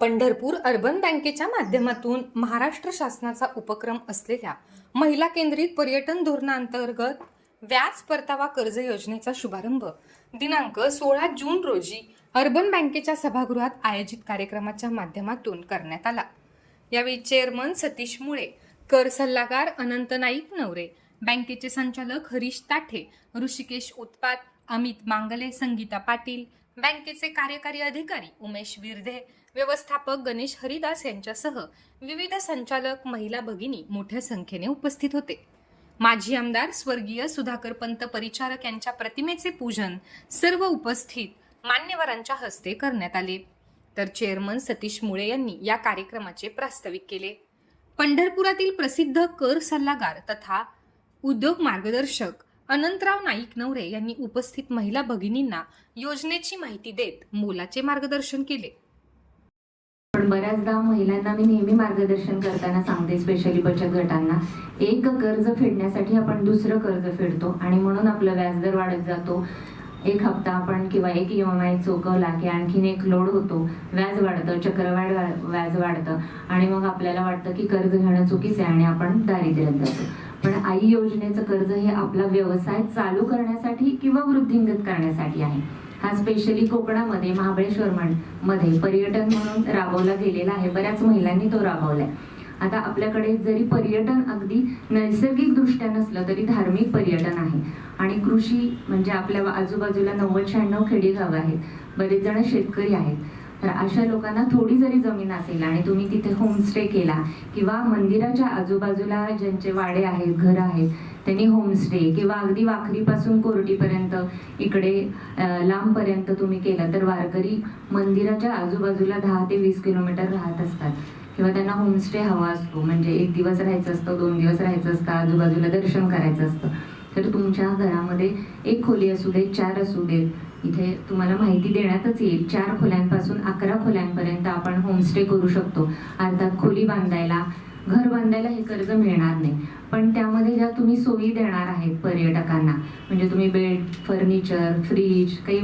Pandharpur urban बँकेच्या माध्यमातून महाराष्ट्र शासनाचा उपक्रम असलेल्या महिला केंद्रित पर्यटन धोरणांतर्गत व्याज परतावा कर्ज योजनेचा शुभारंभ. दिनांक सोळा जून रोजी अर्बन बँकेच्या सभागृहात आयोजित कार्यक्रमाच्या माध्यमातून करण्यात आला. यावेळी चेअरमन सतीश मुळे कर सल्लागार अनंत नाईक नवरे बँकेचे संचालक हरीश ताठे ऋषिकेश उत्पात अमित मांगले संगीता पाटील बँकेचे कार्यकारी अधिकारी उमेश विरधे व्यवस्थापक गणेश हरिदास यांच्यासह विविध संचालक महिला भगिनी मोठ्या संख्येने उपस्थित होते. माजी आमदार स्वर्गीय सुधाकर पंत परिचारक यांच्या प्रतिमेचे पूजन सर्व उपस्थित मान्यवरांच्या हस्ते करण्यात आले. तर चेअरमन सतीश मुळे यांनी या कार्यक्रमाचे प्रास्ताविक केले. पंढरपुरातील प्रसिद्ध कर सल्लागार तथा उद्योग मार्गदर्शक अनंतराव नाईक नवरे यांनी उपस्थित महिला भगिनींना योजनेची माहिती देत मोलाचे मार्गदर्शन केले. पण बऱ्याचदा महिलांना मी नेहमी मार्गदर्शन करताना सांगते स्पेशली बचत गटांना एक कर्ज फेडण्यासाठी आपण दुसरं कर्ज फेडतो आणि म्हणून आपलं व्याजदर वाढत जातो. एक हप्ता आपण किंवा एक ई एम आय चुकवला की आणखीन एक लोड होतो व्याज वाढतं चक्रवाढ व्याज वाढतं आणि मग आपल्याला वाटतं की कर्ज घेणं चुकीचं आहे आणि आपण दारिद्र्यात जातो. पण आई योजनेचं कर्ज हे आपला व्यवसाय चालू करण्यासाठी किंवा वृद्धिंगत करण्यासाठी आहे. हा स्पेशली कोकणामध्ये महाबळेश्वर मध्ये पर्यटन म्हणून राबवला गेलेला आहे. बऱ्याच महिलांनी तो राबवलाय. आता आपल्याकडे जरी पर्यटन अगदी नैसर्गिक दृष्ट्या नसलं तरी धार्मिक पर्यटन आहे. आणि कृषी म्हणजे आपल्या आजूबाजूला नव्वद शहाण्णव खेडेगाव आहेत. बरेच जण शेतकरी आहेत. तर अशा लोकांना थोडी जरी जमीन असेल आणि तुम्ही तिथे होमस्टे केला किंवा मंदिराच्या आजूबाजूला ज्यांचे वाडे आहेत घर आहेत त्यांनी होमस्टे किंवा अगदी वाखरीपासून कोर्टीपर्यंत इकडे लांबपर्यंत तुम्ही केलं तर वारकरी मंदिराच्या आजूबाजूला दहा ते वीस किलोमीटर राहत असतात. किंवा त्यांना होमस्टे हवा असतो म्हणजे एक दिवस राहायचं असतं दोन दिवस राहायचं असतं आजूबाजूला दर्शन करायचं असतं. तर तुमच्या घरामध्ये एक खोली असू दे चार असू देत इथे तुम्हाला माहिती देण्यातच येईल. चार खोल्यांपासून अकरा खोल्यांपर्यंत आपण होमस्टे करू शकतो. अर्थात खोली बांधायला घर बांधायला हे कर्ज मिळणार नाही. पण त्यामध्ये ज्या तुम्ही सोयी देणार आहेत पर्यटकांना म्हणजे तुम्ही बेड फर्निचर फ्रीज काही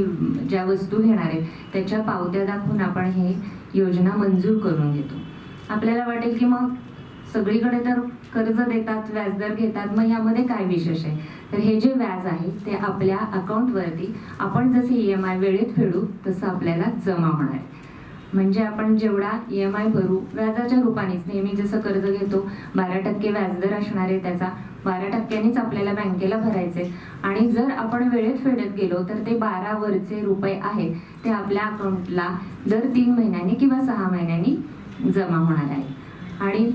ज्या वस्तू घेणार आहेत त्याच्या पावत्या दाखवून आपण हे योजना मंजूर करून घेतो. आपल्याला वाटेल की मग सगळीकडे तर कर्ज देतात व्याजदर घेतात मग यामध्ये काय विशेष आहे? तर हे जे व्याज आहे ते आपल्या अकाउंटवरती आपण जसे ई एम आय वेळेत फेडू तसं आपल्याला जमा होणार आहे. म्हणजे आपण जेवढा ई एम आय भरू व्याजाच्या रूपानेच नेहमी जसं कर्ज घेतो बारा टक्के व्याजदर असणार आहे त्याचा बारा टक्क्यांनीच आपल्याला बँकेला भरायचे आणि जर आपण वेळेत फेडत गेलो तर ते बारावरचे रुपये आहेत ते आपल्या अकाउंटला दर तीन महिन्यांनी किंवा सहा महिन्यांनी जमा होणार आहे. आणि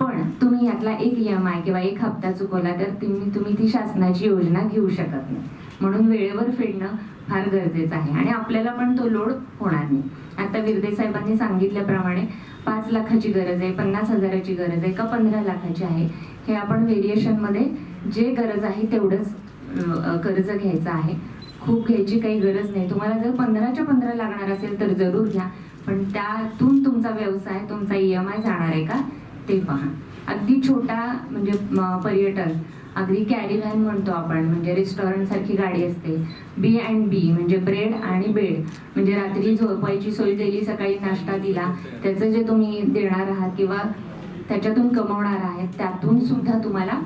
पण तुम्ही यातला एक ई एम आय किंवा एक हप्ता चुकवला तर तुम्ही तुम्ही ती शासनाची योजना घेऊ शकत नाही. म्हणून वेळेवर फेडणं फार गरजेचं आहे. आणि आपल्याला पण तो लोड होणार नाही. आता विरदे साहेबांनी सांगितल्याप्रमाणे पाच लाखाची गरज आहे पन्नास हजाराची गरज आहे का पंधरा लाखाची आहे हे आपण व्हेरिएशनमध्ये जे गरज आहे तेवढंच कर्ज घ्यायचं आहे. खूप घ्यायची काही गरज नाही. तुम्हाला जर पंधराच्या पंधरा लागणार असेल तर जरूर घ्या. पण त्यातून तुमचा व्यवसाय तुमचा ई एम आय जाणार आहे का? ते पहा. अगदी छोटा म्हणजे पर्यटन. अगदी कॅरी व्हॅन म्हणतो आपण म्हणजे रेस्टॉरंट सारखी गाडी असते. बी अँड बी म्हणजे ब्रेड आणि बेड म्हणजे रात्री झोपायची सोय दिली सकाळी नाश्ता दिला त्याचं जे तुम्ही देणार आहात किंवा त्याच्यातून कमवणार आहेत त्यातून सुद्धा तुम्हाला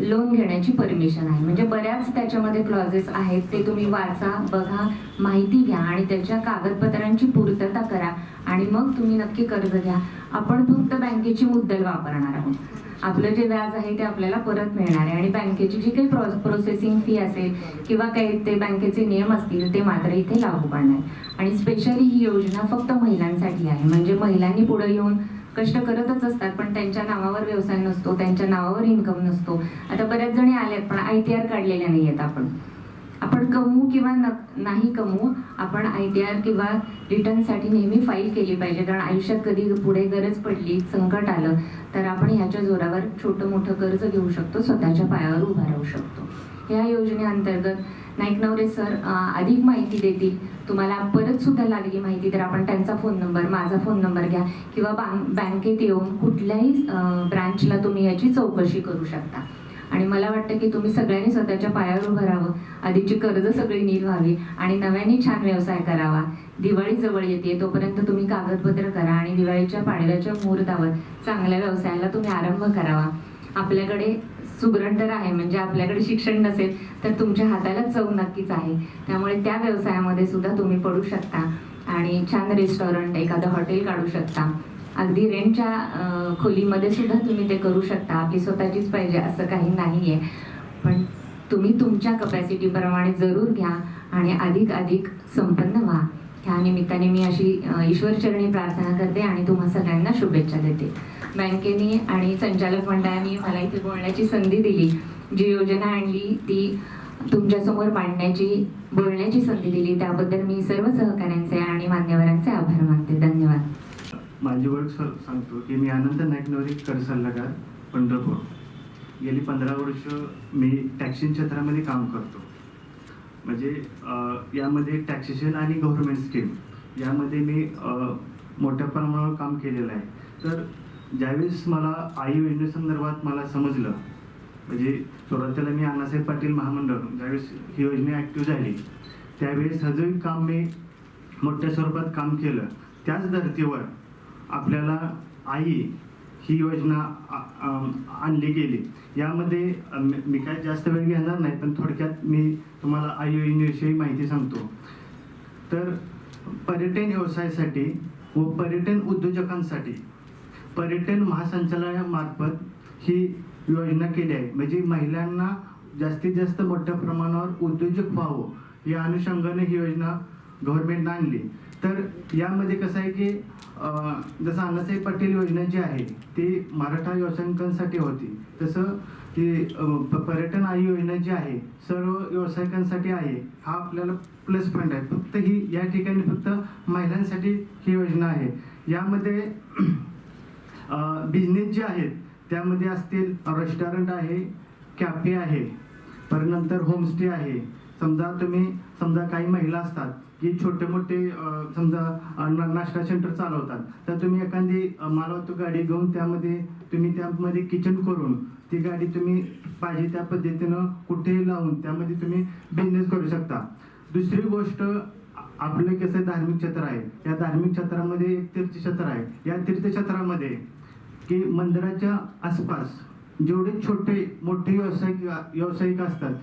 लोन घेण्याची परमिशन आहे. म्हणजे बऱ्याच त्याच्यामध्ये क्लॉजेस आहेत ते तुम्ही वाचा बघा माहिती घ्या आणि त्याच्या कागदपत्रांची पूर्तता करा आणि मग तुम्ही नक्की कर्ज घ्या. आपण फक्त बँकेची मुद्दल वापरणार आहोत. आपलं जे व्याज आहे ते आपल्याला परत मिळणार आहे आणि बँकेची जी काही प्रो प्रोसेसिंग फी असेल किंवा काही ते बँकेचे नियम असतील ते मात्र इथे लागू पडणार. आणि स्पेशली ही योजना फक्त महिलांसाठी आहे. म्हणजे महिलांनी पुढे येऊन कष्ट करतच असतात पण त्यांच्या नावावर व्यवसाय नसतो त्यांच्या नावावर इन्कम नसतो. आता बऱ्याच जणी आल्यात पण आय टी आर काढलेल्या नाही आहेत आपण. आपण कमवू किंवा न नाही कमवू आपण आय टी आर किंवा रिटर्नसाठी नेहमी फाईल केली पाहिजे. कारण आयुष्यात कधी पुढे गरज पडली संकट आलं तर आपण ह्याच्या जोरावर छोटं मोठं कर्ज घेऊ शकतो स्वतःच्या पायावर उभा राहू शकतो. ह्या योजनेअंतर्गत नाईक नवरे सर अधिक माहिती देतील. तुम्हाला परत सुद्धा लागली माहिती तर आपण त्यांचा फोन नंबर माझा फोन नंबर घ्या किंवा बँकेत येऊन कुठल्याही ब्रँचला तुम्ही याची चौकशी करू शकता. आणि मला वाटतं की तुम्ही सगळ्यांनी स्वतःच्या पायावर उभं राहावं. आधीची कर्ज सगळी नील व्हावी आणि नव्याने छान व्यवसाय करावा. दिवाळी जवळ येते तोपर्यंत तुम्ही कागदपत्र करा आणि दिवाळीच्या पाडव्याच्या मुहूर्तावर चांगल्या व्यवसायाला तुम्ही आरंभ करावा. आपल्याकडे सुगरण तर आहे म्हणजे आपल्याकडे शिक्षण नसेल तर तुमच्या हाताला चव नक्कीच आहे. त्यामुळे त्या व्यवसायामध्ये सुद्धा तुम्ही पडू शकता आणि छान रेस्टॉरंट एखादं हॉटेल काढू शकता. अगदी रेंटच्या खोलीमध्ये सुद्धा तुम्ही ते करू शकता. आपली स्वतःचीच पाहिजे असं काही नाही आहे पण तुम्ही तुमच्या कपॅसिटीप्रमाणे जरूर घ्या आणि अधिक अधिक संपन्न व्हा. ह्या निमित्ताने मी अशी ईश्वरचरणी प्रार्थना करते आणि तुम्हा सगळ्यांना शुभेच्छा देते. बँकेने आणि संचालक मंडळाने मला इथे बोलण्याची संधी दिली. जी योजना आणली ती तुमच्यासमोर मांडण्याची बोलण्याची संधी दिली. त्याबद्दल मी सर्व सहकाऱ्यांचे आणि मान्यवरांचे आभार मानते. धन्यवाद. माझी ओळख सर सांगतो की मी अनंत नाईकनवरी कर सल्लागार पंढरपूर. गेली पंधरा वर्ष मी टॅक्सी क्षेत्रामध्ये काम करतो. म्हणजे यामध्ये टॅक्सेशन आणि गव्हर्नमेंट स्कीम यामध्ये मी मोठ्या प्रमाणावर काम केलेलं आहे. तर ज्यावेळेस मला आई योजनेसंदर्भात मला समजलं म्हणजे सुरुवातीला मी अण्णासाहेब पाटील महामंडळ ज्यावेळेस ही योजना ॲक्टिव्ह झाली त्यावेळेस हजही काम मी मोठ्या स्वरूपात काम केलं त्याच धर्तीवर आपल्याला आई ही योजना आ- आणली गेली. यामध्ये मी मी काय जास्त वेळ घेणार नाही पण थोडक्यात मी तुम्हाला आई योजनेविषयी माहिती सांगतो. तर पर्यटन व्यवसायासाठी व पर्यटन उद्योजकांसाठी पर्यटन महासंचालनामार्फत ही योजना केली आहे. म्हणजे महिलांना जास्तीत जास्त मोठ्या प्रमाणावर उद्योजक व्हावं या अनुषंगाने ही योजना गव्हर्नमेंटनं आणली. तर यामध्ये कसं आहे की जसं अण्णासाहेब पाटील योजना जी आहे ती मराठा व्यावसायिकांसाठी होती. तसं ती पर्यटन आई योजना जी आहे सर्व व्यावसायिकांसाठी आहे हा आपल्याला प्लस पॉईंट आहे. फक्त ही या ठिकाणी फक्त महिलांसाठी ही योजना आहे. यामध्ये बिझनेस जे आहेत त्यामध्ये असतील रेस्टॉरंट आहे कॅफे आहे परनंतर होमस्टे आहे. समजा तुम्ही समजा काही महिला असतात की छोटे मोठे समजा नाश्ता सेंटर चालवतात. तर तुम्ही एखादी अं, मालवाहतूक गाडी घेऊन त्यामध्ये तुम्ही त्यामध्ये किचन करून ती गाडी तुम्ही पाहिजे त्या पद्धतीनं कुठेही लावून त्यामध्ये तुम्ही बिझनेस करू शकता. दुसरी गोष्ट आपलं कसं धार्मिक क्षेत्र आहे. या धार्मिक क्षेत्रामध्ये एक तीर्थक्षेत्र आहे. या तीर्थक्षेत्रामध्ये की मंदिराच्या आसपास जेवढे छोटे मोठे व्यावसायिक व्यावसायिक असतात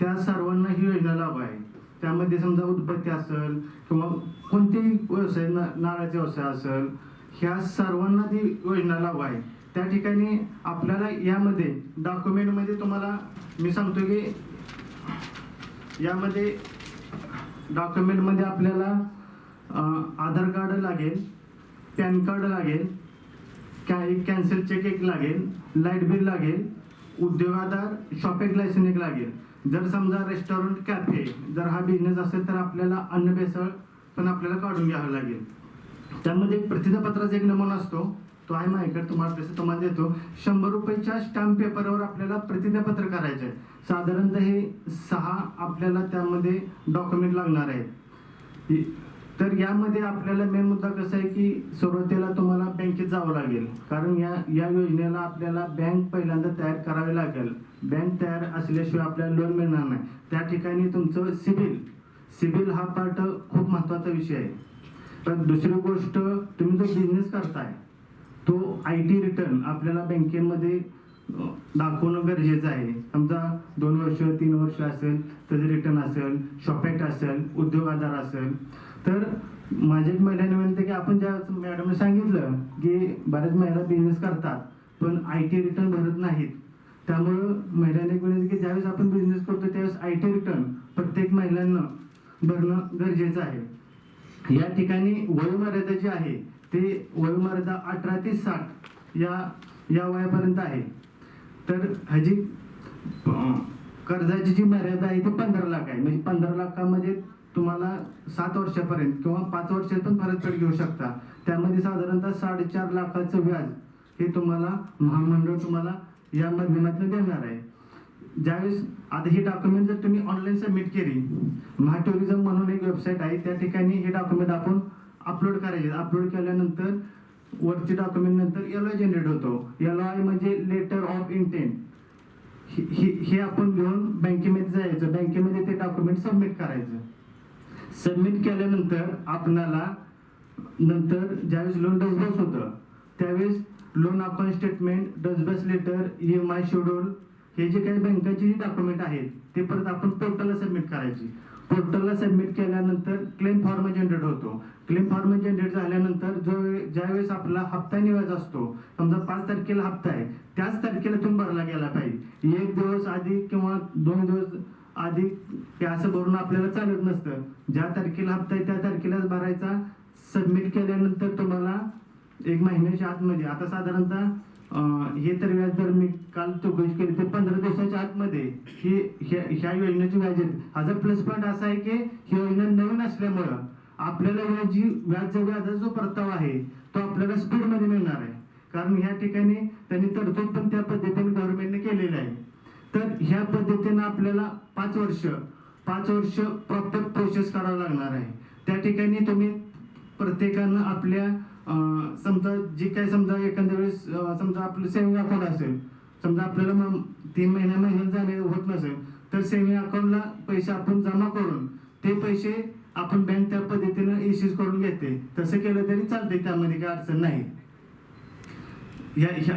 त्या सर्वांना ही योजना लाभ आहे. त्यामध्ये समजा उदबत्ती असेल किंवा कोणतेही व्यवसाय नारळाचा व्यवसाय असेल ह्या सर्वांना ती योजना लाभ आहे. त्या ठिकाणी आपल्याला यामध्ये डॉक्युमेंटमध्ये तुम्हाला मी सांगतो की यामध्ये डॉक्युमेंटमध्ये आपल्याला आधार कार्ड लागेल पॅन कार्ड लागेल कॅ एक कॅन्सल चेक एक लागेल लाइट बिल लागेल उद्योगादार शॉपिंग लायसन एक लागेल. जर समजा रेस्टॉरंट कॅफे जर हा बिझनेस असेल तर आपल्याला अन्न भेसळ पण आपल्याला काढून घ्यावं लागेल. त्यामध्ये एक प्रतिज्ञापत्राचा एक नमुना असतो. तो आहे माझ्याकडे तुम्हाला तसं तुम्हाला देतो. शंभर रुपयाच्या स्टॅम्प पेपरवर आपल्याला प्रतिज्ञापत्र करायचं आहे साधारणतः हे सहा आपल्याला त्यामध्ये डॉक्युमेंट लागणार आहेत. तर यामध्ये आपल्याला मेन मुद्दा कसा आहे की सुरुवातीला तुम्हाला बँकेत जावं लागेल. कारण या या योजनेला आपल्याला बँक पहिल्यांदा तयार करावी लागेल. बँक तयार असल्याशिवाय आपल्याला लोन मिळणार नाही. त्या ठिकाणी तुमचं सिबिल सिबिल हा पार्ट खूप महत्त्वाचा विषय आहे. पण दुसरी गोष्ट तुम्ही जो बिझनेस करताय तो आय टी रिटर्न आपल्याला बँकेमध्ये दाखवणं गरजेचं आहे. समजा दोन वर्ष तीन वर्ष असेल त्याचं रिटर्न असेल शॉपेट असेल उद्योग आधार असेल तर माझ्या एक महिला विनंती की आपण ज्या मॅडमने सांगितलं की बऱ्याच महिला बिझनेस करतात पण आय टी रिटर्न भरत नाहीत. त्यामुळं महिलांना एक विनंती की ज्यावेळेस आपण बिझनेस करतो त्यावेळेस आय टी रिटर्न प्रत्येक महिलांना भरणं गरजेचं आहे. या ठिकाणी वयोमर्यादा जी आहे ते वयोमर्यादा अठरा ते साठ या या वयापर्यंत आहे. तर ह्याची कर्जाची जी मर्यादा आहे ती पंधरा लाख आहे. म्हणजे पंधरा लाखामध्ये तुम्हाला सात वर्षापर्यंत किंवा पाच वर्षात पण परतफेड घेऊ शकता. त्यामध्ये साधारणतः साडेचार लाखाचं व्याज हे तुम्हाला महामंडळ तुम्हाला या माध्यमातून देणार आहे. ज्यावेळेस आता हे डॉक्युमेंट जर तुम्ही ऑनलाईन सबमिट केली महा टुरिझम म्हणून एक वेबसाईट आहे त्या ठिकाणी हे डॉक्युमेंट आपण अपलोड करायचे. अपलोड केल्यानंतर वरती डॉक्युमेंट नंतर एल जनरेट होतो. एल आय म्हणजे लेटर ऑफ इंटेंट हे आपण घेऊन बँकेमध्ये जायचं. बँकेमध्ये ते डॉक्युमेंट सबमिट करायचं. सबमिट केल्यानंतर आपणाला नंतर ज्यावेळेस लोन डसबस होतं त्यावेळेस loan account statement disburse letter E M I schedule हे जे काही बँकेचे डॉक्युमेंट आहेत ते परत आपण पोर्टलला सबमिट करायची. पोर्टलला सबमिट केल्यानंतर क्लेम फॉर्म जनरेट होतो. क्लेम फॉर्म जनरेट झाल्यानंतर जो ज्यावेळेस आपला हप्ता निवास असतो समजा पाच तारखेला हप्ता आहे त्याच तारखेला तुम्ही भरला गेला पाहिजे. एक दिवस आधी किंवा दोन दिवस आधी ते असं भरून आपल्याला चालत नसतं. ज्या तारखेला हप्ता आहे त्या तारखेलाच भरायचा. सबमिट केल्यानंतर तुम्हाला एक महिन्याच्या आतमध्ये आता साधारणतः हे तर व्याजदर मी काल चौकशी केली ते पंधरा दिवसाच्या आतमध्ये ही ह्या ह्या योजनेची व्याज आहेत ह्याचा प्लस पॉईंट असा आहे की ही योजना नवीन असल्यामुळं आपल्याला व्याज जी व्याज व्याजाचा जो परतावा आहे तो आपल्याला स्पीडमध्ये मिळणार आहे. कारण ह्या ठिकाणी त्यांनी तरतूद पण त्या पद्धतीने गव्हर्नमेंटने केलेली आहे. तर ह्या पद्धतीनं आपल्याला पाच वर्ष पाच वर्ष प्रॉपर प्रोसेस करावं लागणार आहे. त्या ठिकाणी तुम्ही प्रत्येकानं आपल्या समजा जे काय समजा एखाद्या वेळेस समजा आपलं सेव्हिंग अकाउंट असेल समजा आपल्याला मग तीन महिन्या महिन्यात जाणे होत नसेल तर सेव्हिंग अकाउंटला पैसे आपण जमा करून ते पैसे आपण बँक त्या पद्धतीनं इश्यूज करून घेते. तसं केलं तरी चालते त्यामध्ये काही अडचण नाही. या ह्या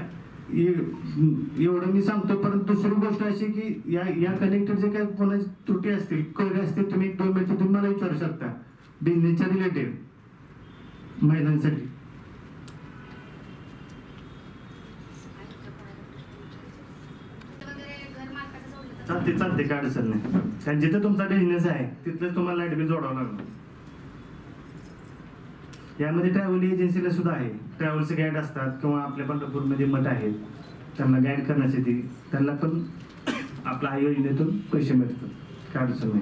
एवढं मी सांगतो परंतु दुसरी गोष्ट अशी की या या कनेक्टेड जे काय कोणाची त्रुटी असतील क्वेरी असतील तुम्ही एक दोन मिनिटं तुम्ही मला विचारू शकता. बिझनेसच्या रिलेटेड महिलांसाठी. चालते चालते काय अडचण नाही. कारण जिथं तुमचा बिझनेस आहे तिथलं तुम्हाला लाइट बिल जोडावं लागणार. यामध्ये ट्रॅव्हल एजन्सीला सुद्धा आहे. ट्रॅव्हलचे गाईड असतात किंवा आपल्या पंढरपूरमध्ये मठ आहेत. त्यांना गाईड करण्यासाठी त्यांना पण आपल्या योजनेतून पैसे मिळतात. काय अडचण नाही.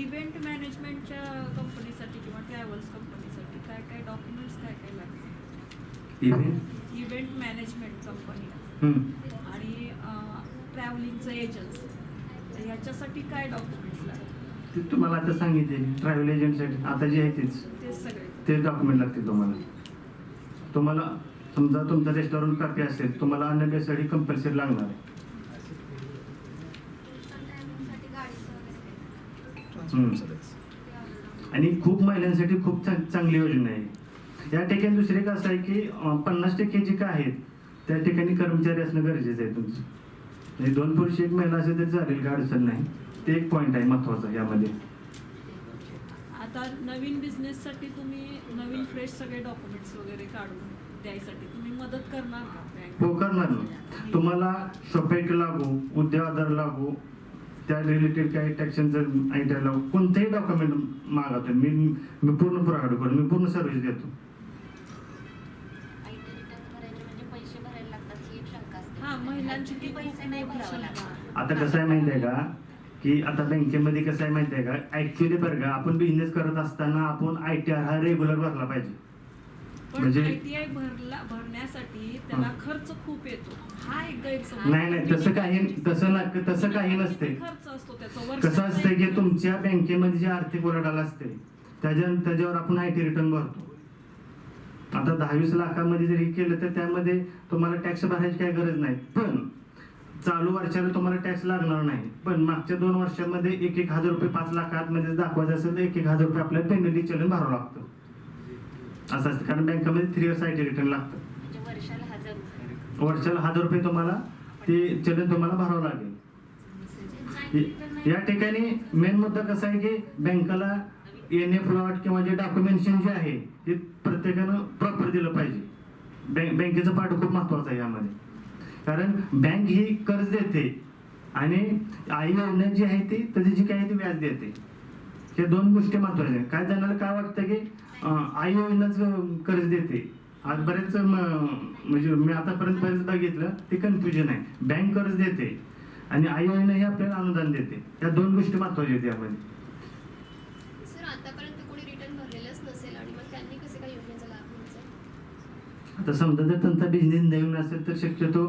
इव्हेंट मॅनेजमेंटच्या कंपनीसाठी किंवा ट्रॅव्हल्स कंपनीसाठी काय काय डॉक्युमेंट्स काय काय लागतात इव्हेंट इव्हेंट मॅनेजमेंट कंपनी. आणि ट्रॅव्हलिंगचं एजन्सी तर ह्याच्यासाठी काय डॉक्युमेंट्स लागतात ते तुम्हाला आता सांगितले ट्रॅव्हल एजंटसाठी आता जे आहे तेच. ते सगळे. तेच डॉक्युमेंट लागतील तुम्हाला. तुम्हाला समजा तुमचा रेस्टॉरंट कॅफे असेल तुम्हाला अन्नसाठी कंपल्सरी लागणार. आहे. आणि खूप महिलांसाठी खूप चांग- चांगली योजना आहे. या ठिकाणी दुसरी एक असं आहे की अं, पन्नास टक्के जे काय आहेत त्या ठिकाणी कर्मचारी असणं गरजेचं आहे तुमचं. म्हणजे दोन पुरुष एक महिला असेल तरी चालेल काय अडचण नाही. ते एक पॉईंट आहे महत्त्वाचा यामध्ये. आता नवीन बिझनेससाठी तुम्ही नवीन फ्रेश सगळे डॉक्युमेंट्स वगैरे काढून द्यायसाठी तुम्ही मदत करणार का हो करणार ना. तुम्हाला शॉपेट लागू उद्योग आधार लागू त्या रिलेटेड काही टॅक्शनचं आय टी लागू कोणतेही डॉक्युमेंट मागा तुम्ही. मी मी पूर्ण पुरावा करू मी पूर्ण सर्व्हिस देतो. आता कसं आहे माहिती आहे का? की आता बँकेमध्ये कसं आहे माहिती आहे का? ऍक्च्युली बरं का आपण बिझनेस करत असताना आपण आय टी आर हा रेग्युलर भरला पाहिजे. म्हणजे- आयटीआय भरला भरण्यासाठी त्याला. खर्च खूप येतो. हा एक गैरसमज. नाही नाही तसं काही तसं ना तसं काही नसते. खर्च असतो त्याचा कसं असतं की तुमच्या बँकेमध्ये जे आर्थिक उलाढाल असते त्याच्या त्याच्यावर आपण आय टी रिटर्न भरतो. आता दहावीस लाखामध्ये जरी केलं तर त्यामध्ये तुम्हाला टॅक्स भरायची काही गरज नाही. पण चालू वर्षाला तुम्हाला टॅक्स लागणार नाही. पण मागच्या दोन वर्षामध्ये एक एक हजार रुपये पाच लाखात मध्ये दाखवायचं असेल तर एक एक हजार रुपये आपल्याला पेनल्टी चलन भरावं लागतं. असं असतं. कारण बँकेमध्ये three years I T return लागतं. म्हणजे वर्षाला हजार रुपये. वर्षाला हजार रुपये तुम्हाला ते चलन तुम्हाला भरावं लागेल. या ठिकाणी मेन मुद्दा कसा आहे की बँकेला एन ए प्लॉट किंवा जे डॉक्युमेंटेशन जे आहे ते प्रत्येकानं प्रॉपर दिलं पाहिजे. बँक बँकेचं पाठ खूप महत्वाचं आहे यामध्ये. कारण बँक ही कर्ज देते आणि आई योजना जी आहे ती त्याची जी काही ती व्याज देते. हे दोन गोष्टी महत्त्वाच्या आहेत. काय जणांना काय वाटतं की आई योजनाच कर्ज देते. आज बरेच म्हणजे मी आतापर्यंत बरेच बघितलं ते कन्फ्युजन आहे. बँक कर्ज देते आणि आई योजना ही आपल्याला अनुदान देते. या दोन गोष्टी महत्त्वाच्या आहेत यामध्ये. आतापर्यंत कोणी रिटर्न भरलेलंच नसेल आणि मग त्यांनी कसे काय योजनेचा लाभ घ्यायचा? आता समजा जर त्यांचा बिझनेस नवीन असेल तर शक्यतो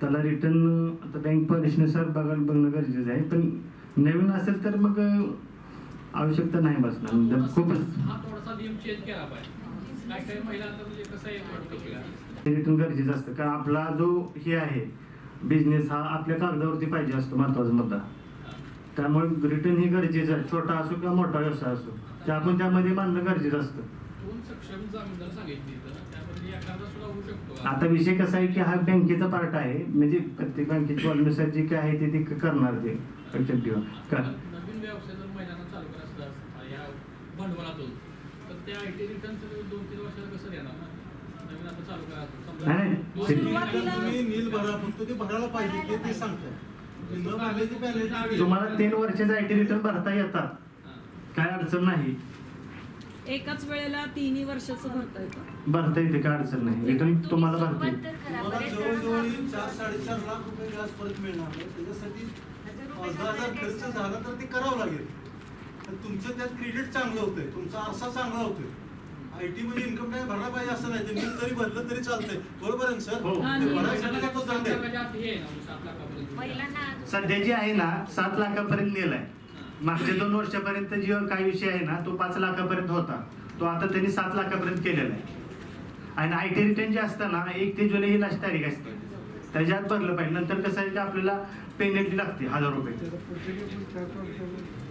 त्याला रिटर्न आता बँक पॉलिसीनुसार बघायला बघणं गरजेचं आहे. पण नवीन असेल तर मग आवश्यकता नाही बसणार. म्हणजे खूपच हा थोडासा नियम चेंज केला पाहिजे. काय काय महिला आता म्हणजे कसं आहे वाटतं की रिटर्न गरजेचं असतं. कारण आपला जो हे आहे बिझनेस हा आपल्या कागदावरती पाहिजे असतो महत्त्वाचा मुद्दा. त्यामुळे रिटर्न ही गरजेचं आहे. छोटा असो किंवा मोठा व्यवसाय असो ते आपण त्यामध्ये मानणं गरजेचं असतं. दोन सक्षम जामीनदार सांगितली तर त्यामध्ये एखादा सुद्धा होऊ शकतो आता विषय कसा आहे की हा बँकेचा पार्ट आहे. म्हणजे प्रत्येक बँकेची पॉलिनुसार जे काय आहे ते ते करणार ते लक्षात ठेवा का? नवीन व्यवसाय जर महिलांना चालू करायचा असला या भांडवलातून तर त्या आय टी रिटर्न दोन तीन वर्षाला कसं देणार ना? नवीन आता चालू करायचं नाही, तुम्हाला तीन वर्षाचे आय टी रिटर्न भरता येतात. काय अडचण नाही. एकाच वेळेला तिन्ही वर्षाचं भरता येतं. भरता येते काय अडचण नाही. रिटर्न तुम्हाला भरता तुम्हाला बरेच जवळजवळ चार साडेचार लाख रुपये व्याज परत मिळणार आहे. त्याच्यासाठी हजार खर्च झाला तर ते करावं लागेल. तर तुमचं त्यात क्रेडिट चांगलं होतंय. तुमचा आरसा चांगला होतोय. आय टी मध्ये इन्कम टॅक्स भरला पाहिजे असं नाही. ते नील जरी भरलं तरी चालतंय. बरोबर आहे ना सर? हो. हा, ते नील भरायसाठी काय तो दंड आहे महिलांच्या आत हे आहे ना सात लाखापर्यंत महिलांना अजून- सध्या जे आहे ना सात लाखापर्यंत नेलाय. मागच्या दोन वर्षापर्यंत जे काही विषय आहे ना तो पाच लाखापर्यंत होता. तो आता त्यांनी सात लाखापर्यंत केलेला आहे. आणि आय टी रिटर्न जे असतं ना एक ते जुलै ही लास्ट तारीख असते. त्याच्यात भरलं पाहिजे. नंतर कसं आहे की आपल्याला पेनल्टी लागते हजार रुपये. म्हणजे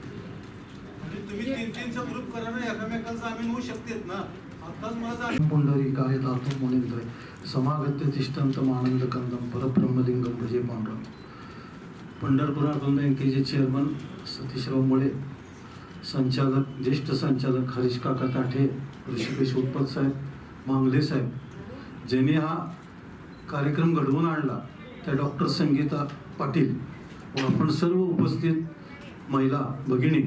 म्हणजे तुम्ही तीन तीनचा ग्रुप करा ना एकामेकांचा जामीन होऊ शकतेत ना. आताच मला जामीन पुंडरीकाय मुनिंद्र समागत्य तिष्ठंतम आनंद कंदम परब्रह्मलिंगम भजे पांडुरंग. पंढरपुरातून बँकेचे चेअरमन सतीशराव मुळे संचालक ज्येष्ठ संचालक हरीश काका ताठे ऋषिकेश उत्पत साहेब मांगले साहेब. ज्यांनी हा कार्यक्रम घडवून आणला त्या डॉक्टर संगीता पाटील व आपण सर्व उपस्थित महिला भगिनी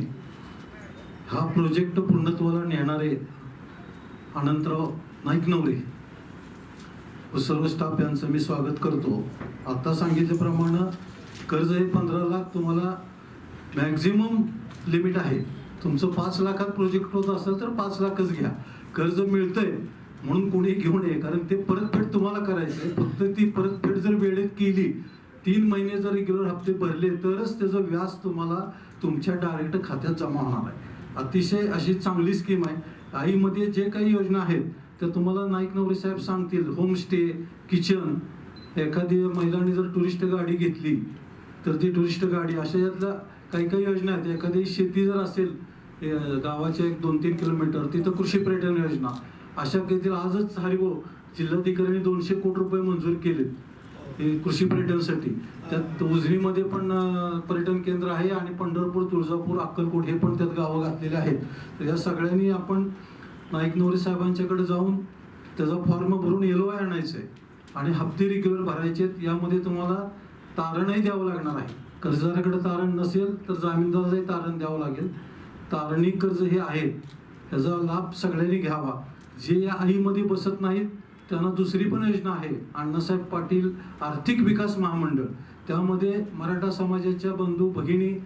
हा प्रोजेक्ट पूर्णत्वाला नेणारे अनंतराव नाईक नवरे व सर्व स्टाफ यांचं मी स्वागत करतो. आता सांगितल्याप्रमाणे कर्ज हे पंधरा लाख तुम्हाला मॅक्झिमम लिमिट आहे. तुमचं पाच लाखात प्रोजेक्ट होत असेल तर पाच लाखच घ्या. कर्ज मिळतंय म्हणून कोणी घेऊ नये कारण ते परतफेड तुम्हाला करायचं आहे फक्त ती परतफेड जर वेळेत केली तीन महिने जर रेग्युलर हप्ते भरले तरच त्याचं व्याज तुम्हाला तुमच्या डायरेक्ट खात्यात जमा होणार आहे. अतिशय अशी चांगली स्कीम आहे. आईमध्ये जे काही योजना आहेत त्या तुम्हाला नाईक नवरे साहेब सांगतील. होमस्टे किचन एखादी महिलांनी जर टुरिस्ट गाडी घेतली तर ती टुरिस्ट गाडी अशा यातल्या काही काही योजना आहेत. एखादी शेती जर असेल गावाच्या एक दोन तीन किलोमीटर तिथं कृषी पर्यटन योजना. अशा काहीतरी आजच हरिभाऊ जिल्हाधिकाऱ्यांनी दोनशे कोटी रुपये मंजूर केलेत. कृषी पर्यटनसाठी. त्यात उजनीमध्ये पण पर्यटन केंद्र आहे आणि पंढरपूर तुळजापूर अक्कलकोट हे पण त्यात गावं घातलेले आहेत. तर या सगळ्यांनी आपण नाईक नवरे साहेबांच्याकडे जाऊन त्याचा फॉर्म भरून येलो आय आणायचं आहे आणि हप्ते रेग्युलर भरायचे आहेत. यामध्ये तुम्हाला तारणही द्यावं लागणार आहे. कर्जदाराकडे तारण नसेल तर जामीनदाराचंही तारण द्यावं लागेल. तारणी कर्ज हे आहे. त्याचा लाभ सगळ्यांनी घ्यावा. जे या आईमध्ये बसत नाहीत त्यांना दुसरी पण योजना आहे. अण्णासाहेब पाटील आर्थिक विकास महामंडळ. त्यामध्ये मराठा समाजाच्या बंधू भगिनी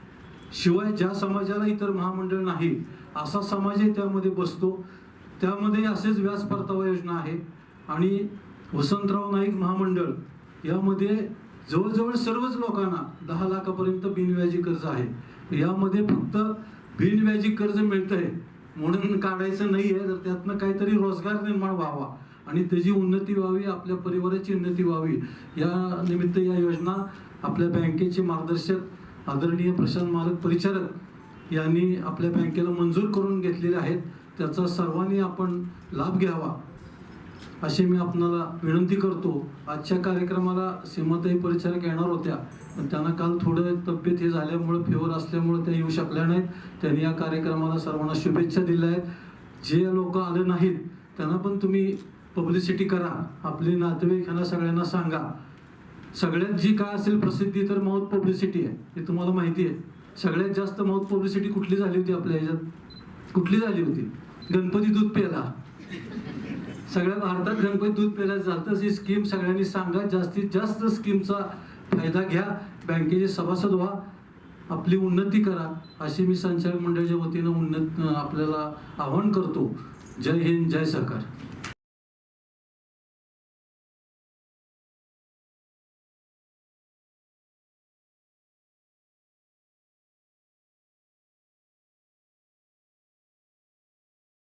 शिवाय ज्या समाजाला इतर महामंडळ नाही असा समाजही त्यामध्ये बसतो. त्यामध्ये असेच व्याज परतावा योजना आहे. आणि वसंतराव नाईक महामंडळ यामध्ये जवळजवळ सर्वच लोकांना दहा लाखापर्यंत बिनव्याजी कर्ज आहे. यामध्ये फक्त बिनव्याजी कर्ज मिळतंय. म्हणून काढायचं नाही आहे तर त्यातनं काहीतरी रोजगार निर्माण व्हावा. आणि त्याची उन्नती व्हावी आपल्या परिवाराची उन्नती व्हावी या निमित्त या योजना आपल्या बँकेचे मार्गदर्शक आदरणीय प्रशांत मालक परिचारक यांनी आपल्या बँकेला मंजूर करून घेतलेले आहेत. त्याचा सर्वांनी आपण लाभ घ्यावा अशी मी आपणाला विनंती करतो. आजच्या कार्यक्रमाला सीमाताई परिचारक येणार होत्या पण त्यांना काल थोडं तब्येत हे झाल्यामुळं फेवर असल्यामुळं त्या येऊ शकल्या नाहीत. त्यांनी या कार्यक्रमाला सर्वांना शुभेच्छा दिल्या आहेत. जे लोक आले नाहीत त्यांना पण तुम्ही पब्लिसिटी करा. आपले नातेवाईक ह्यांना सगळ्यांना सांगा. सगळ्यात जी काय असेल प्रसिद्धी तर माउथ पब्लिसिटी आहे. हे तुम्हाला माहिती आहे. सगळ्यात जास्त मौत पब्लिसिटी कुठली झाली होती आपल्या ह्याच्यात? कुठली झाली होती? गणपती दूध प्याला सगळ्या भारतात गणपती दूध प्यायला जातं. ही स्कीम सगळ्यांनी सांगा. जास्तीत जास्त स्कीमचा फायदा घ्या. बँकेचे सभासद व्हा. आपली उन्नती करा. अशी मी संचालक मंडळाच्या वतीनं उन्नत आपल्याला आवाहन करतो. जय हिंद जय सरकार